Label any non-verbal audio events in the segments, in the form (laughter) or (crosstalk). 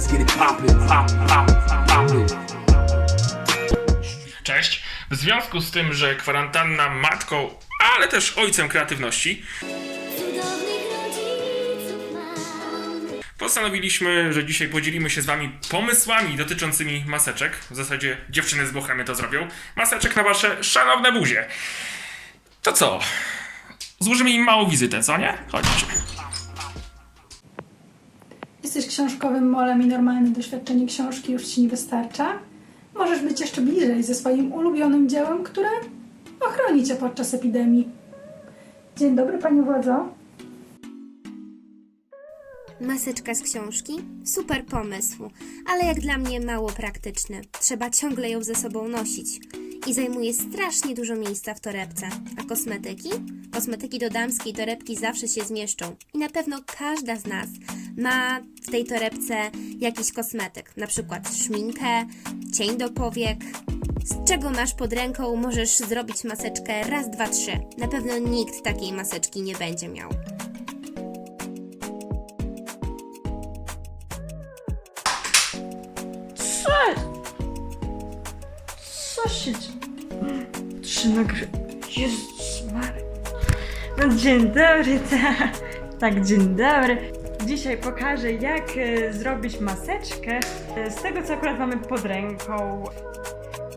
Let's get it poppin', pop, pop, poppin'. Cześć. W związku z tym, że kwarantanna matką, ale też ojcem kreatywności, postanowiliśmy, że dzisiaj podzielimy się z wami pomysłami dotyczącymi maseczek. W zasadzie dziewczyny z Bohemy to zrobią. Maseczek na wasze szanowne buzie. To co? Złożymy im małą wizytę, co nie? Chodźcie. Jesteś książkowym molem i normalne doświadczenie książki już ci nie wystarcza? Możesz być jeszcze bliżej ze swoim ulubionym dziełem, które ochroni cię podczas epidemii. Dzień dobry, Pani Władzo. Maseczka z książki? Super pomysł, ale jak dla mnie mało praktyczny. Trzeba ciągle ją ze sobą nosić. I zajmuje strasznie dużo miejsca w torebce. A kosmetyki? Kosmetyki do damskiej torebki zawsze się zmieszczą. I na pewno każda z nas ma tej torebce jakiś kosmetyk. Na przykład szminkę, cień do powiek. Z czego masz pod ręką, możesz zrobić maseczkę raz, dwa, trzy. Na pewno nikt takiej maseczki nie będzie miał. Co? Co się dzieje? Czy nagry... Jezus Mary. No dzień dobry, tak. (laughs) Tak, dzień dobry. Dzisiaj pokażę, jak e, zrobić maseczkę e, z tego, co akurat mamy pod ręką.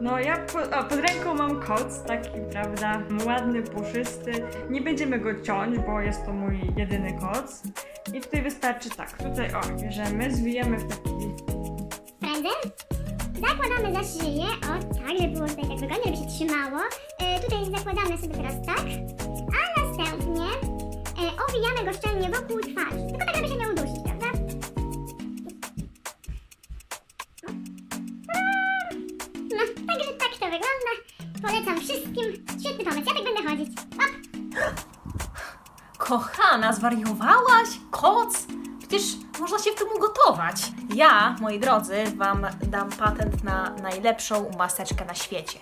No ja po, o, pod ręką mam koc, taki, prawda, ładny, puszysty. Nie będziemy go ciąć, bo jest to mój jedyny koc. I tutaj wystarczy tak, tutaj o, bierzemy, zwijamy w taki Prędzej? Zakładamy za szyję, o tak, żeby było tutaj tak wygodnie, żeby się trzymało. E, tutaj zakładamy sobie teraz tak, a następnie e, owijamy go szczelnie wokół wygląda. Polecam wszystkim. Świetny pomysł, ja tak będę chodzić. Op! Kochana, zwariowałaś? Koc? Przecież można się w tym ugotować. Ja, moi drodzy, Wam dam patent na najlepszą maseczkę na świecie.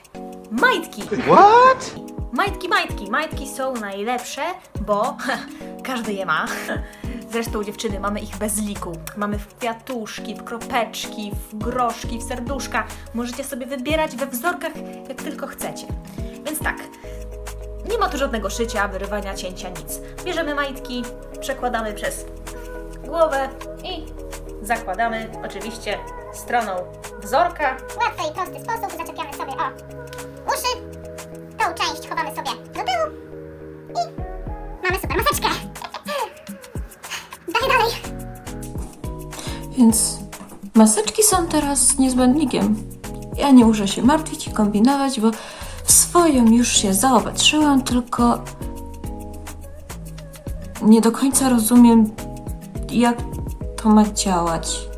Majtki! What? Majtki, majtki. Majtki są najlepsze, bo (laughs) każdy je ma. Zresztą dziewczyny, mamy ich bez liku. Mamy w kwiatuszki, w kropeczki, w groszki, w serduszka. Możecie sobie wybierać we wzorkach, jak tylko chcecie. Więc tak, nie ma tu żadnego szycia, wyrywania, cięcia, nic. Bierzemy majtki, przekładamy przez głowę i zakładamy oczywiście stroną wzorka. łatwy i prosty sposób zaczepiamy sobie o uszy. Tą część chowamy Więc maseczki są teraz niezbędnikiem. Ja nie muszę się martwić i kombinować, bo w swoją już się zaopatrzyłam, tylko nie do końca rozumiem, jak to ma działać.